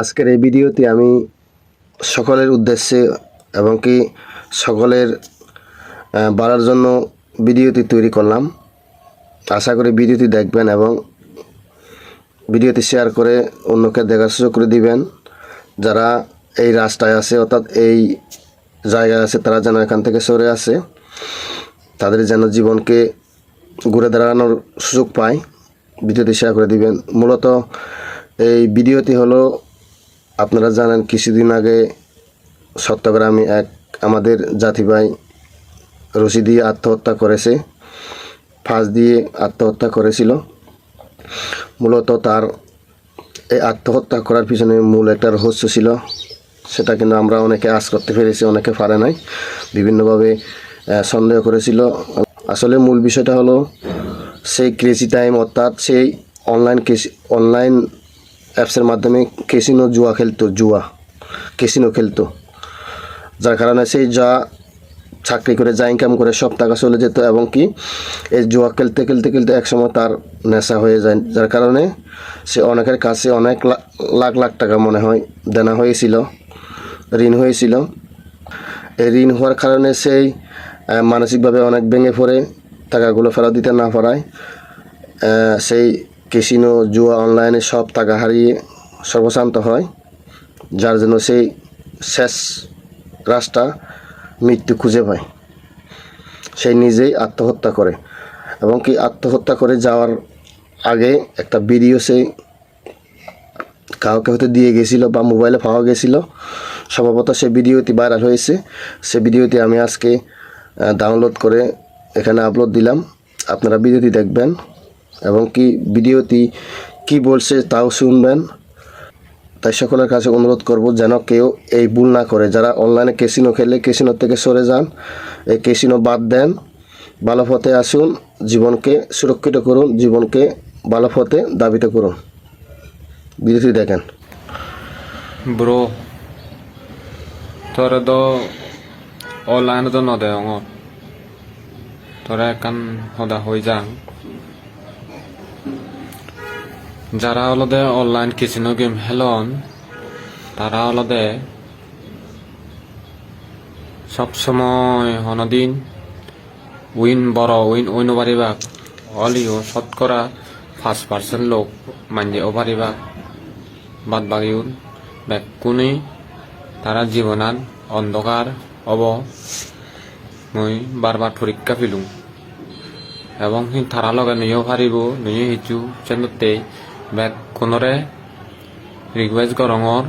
আজকের এই ভিডিওতে আমি সকলের উদ্দেশ্যে এবং কি সকলের বাড়ার জন্য ভিডিওটি তৈরি করলাম। আশা করি ভিডিওটি দেখবেন এবং ভিডিওটি শেয়ার করে অন্যকে দেখার সুযোগ করে দিবেন। যারা এই রাস্তায় আছে, অর্থাৎ এই জায়গায় আছে, তারা যেন এখান থেকে সরে আসে, তাদের যেন জীবনকে ঘুরে দাঁড়ানোর সুযোগ পায়। ভিডিওটি শেয়ার করে দিবেন। মূলত এই ভিডিওটি হলো আপনারা জানেন কিছুদিন আগে সত্যগ্রামে এক আমাদের জাতি ভাই রশি দিয়ে আত্মহত্যা করেছে, ফাঁস দিয়ে আত্মহত্যা করেছিল। মূলত তার এই আত্মহত্যা করার পিছনে মূল একটা রহস্য ছিল। সেটা কিন্তু আমরা অনেকে আশ করতে পেরেছি, অনেকে পারে নাই। বিভিন্নভাবে সন্দেহ করেছিল। আসলে মূল বিষয়টা হলো, সেই ক্রেজি টাইম অর্থাৎ সেই অনলাইন অনলাইন অ্যাপসের মাধ্যমে কেসিনো জুয়া খেলতো, জুয়া কেসিনো খেলতো। যার কারণে সেই যা চাকরি করে, যা ইনকাম করে, সব টাকা চলে যেত এবং কি এই জুয়া খেলতে খেলতে খেলতে একসময় তার নেশা হয়ে যায়। যার কারণে সে অনেকের কাছে অনেক লাখ লাখ টাকা মনে হয় দেনা হয়েছিল, ঋণ হয়েছিল। এই ঋণ হওয়ার কারণে সেই মানসিকভাবে অনেক ভেঙে পড়ে, টাকাগুলো ফেরত দিতে না পারায় সেই কেসিনো জুয়া অনলাইনে সব টাকা হারিয়ে সর্বশান্ত হয়, যার জন্য সেই শেষ রাস্তা মৃত্যু খুঁজে পায়। সে নিজেই আত্মহত্যা করে এবং কি আত্মহত্যা করে যাওয়ার আগে একটা ভিডিও সে কাউকে হয়তো দিয়ে গেছিল বা মোবাইলে পাওয়া গেছিল। সম্ভবত সে ভিডিওটি ভাইরাল হয়েছে। সে ভিডিওটি আমি আজকে ডাউনলোড করে এখানে আপলোড দিলাম। আপনারা ভিডিওটি দেখবেন। এবং কি ভিডিওটি কি বলছে তাও শুনবেন। তাই সকলের কাছে অনুরোধ করব যেন কেউ এই ভুল না করে। যারা অনলাইনে কেসিনো খেলে কেসিনো থেকে সরে যান, এই কেসিনো বাদ দেন। ভালো পথে আসুন, জীবনকে সুরক্ষিত করুন, জীবনকে ভালো পথে দাবিত করুন। ভিডিওটি দেখেন। Bro tore do online do node ongo. Tore kan hoda hoi যারা হলদে অনলাইন কিসিনো গেম হেলন তারা হলদে সবসময় হনদিন উইন বড় উইন উইন পারিবা অলিও শতকরা পাঁচ পার্সেন্ট লোক মানজে পারিবা বাদ বাকিউন বেকুনি তারা জীবনান অন্ধকার অব মই বারবার পরীক্ষা ফিলুম। এবং তারা লগে নুয়ো পাৰিব নুয়ো সিচু চেনতে বেক কোনরে রিকুৱেষ্ট গৰঙৰ।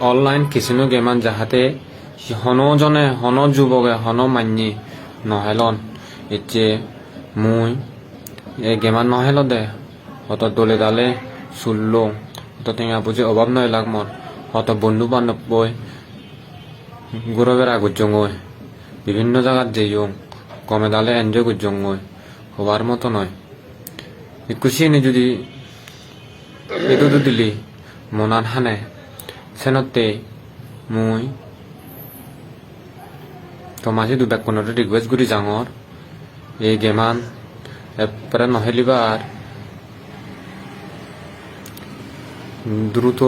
অনলাইন কিচিনো গেমান যাহাতে হনজনে হন যুৱকে, হন মান্যি নহেলন এতিয়া মুই এই গেমান নহেল দে অত দলে দালে চুল্ল অত টেঙা বুঝে অভাব নয় লাগমর অত বন্ধু বান্ধব বই গুরবের আগুর জঙ্গই বিভিন্ন জায়গার যেইং কমে দালে এনজয় করজঙ্গই হবার মতো নয় খুশি নি যদি এটুটু দিলি মনান হানে সেনতে মুই তোমাসি দুবেক কোনোটো রিকুৱেষ্ট কৰি যাঙৰ। এই গেমান এপৰা নহেলিবাৰ দ্রুত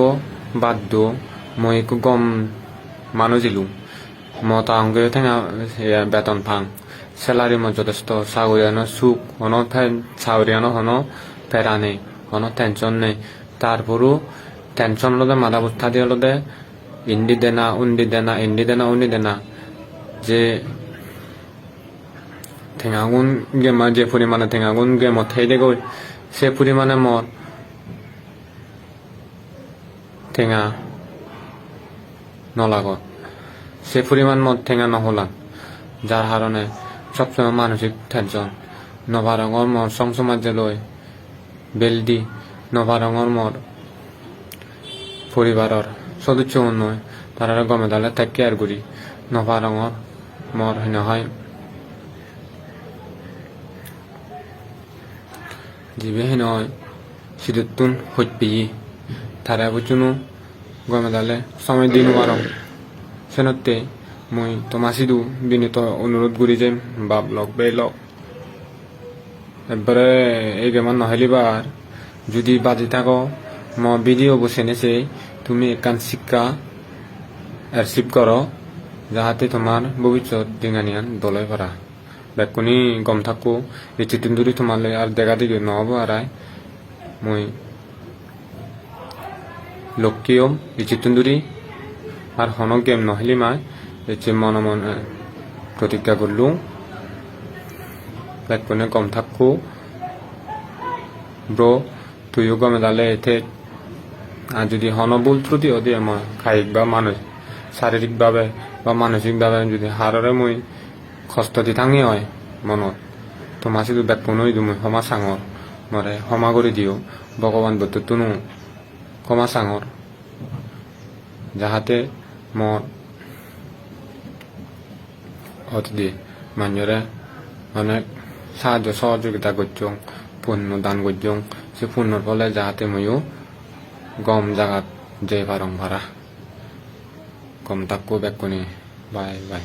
বাদ্য মই একো গম মানুজিলো মতা অঙ্গে ঠেঙা বেতন ফাং স্যালারি মো যথেষ্ট চাকরিয়ানো সুখ হনো চাকরিয়ানো হনো ফেরানে হনো টেনশন নেই তারপরও টেনশন লদে মাথা বুদ্ধা দিয়ে লদে ইন্দি দেনা উন্দি দেনা ইন্দি দেনা উন্দি দেনা যে ঠেঙাগুণ গেমা যে পরিমাণে ঠেঙাগুণ গেমত সেই দেগৈ সে পরিমাণে মত ঠেঙা নলাগত সে পরিমাণ মদ ঠেঙা নহলান যার কারণে সবসময় মানসিক টেনশন নভা রঙর মর সংসমাজে লই বেলদি নভা রঙর মর পরিবারর সদস্য নয় তারা গমে দালে থাকি আর গুড়ি নভা রঙর মর হেন হয় জিবে হেন হয় সিদুতুন হইত পেয়ে তারা বুঝুনো গমে দালে সময় দিন বারং সেনতে মই তোমাসিদু বিনীত অনুরোধ করি যে বাপ লগ বে লগ। এবারে এই গেমান নহলিবার যদি বাজি থাকো, ম ভিডিও বসে নেছে তুমি একান শিক্ষা রিসিভ করো যাহাতে তোমার ভবিষ্যৎ দিঙানিয়ান দলাই পারা বেকুনি গম থাকো এই চিতিন্দুরি তোমালে আর দেখা দিকে নহব আরাই মই লক্ষ্মীয়ম এই চিতিন্দুরি আর হন গেম নহলি মাই। যে মনে মনে প্রতিজ্ঞা করলু বেকুনি গম থাকো ব্রো তুইও গমে দালে এতে আর যদি হন ভুল ত্রুটি দিয়ে মই কায়িক বা মানুষ শারীরিকভাৱে বা মানসিকভাৱে যদি হাৰৰে মই কষ্ট দি থাঙি হয় মনত তোমাৰ যদি বেক কোনো মই ক্ষমা চাঙৰ মৰে ক্ষমা কৰি দিওঁ ভগৱান বস্তুটোনো ক্ষমা চাঙৰ যাহাতে মোৰ অতি মানুহে অনেক সাহায্য সহযোগিতা করছং পুণ্য দান করছং সে পুণ্যর ফলে যাহাতে ময়ও গম জাগাত যে পারং ভাড়া গম তাক্কো বেকুনি বাই বাই